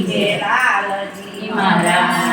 જય લાલજી મહારાજ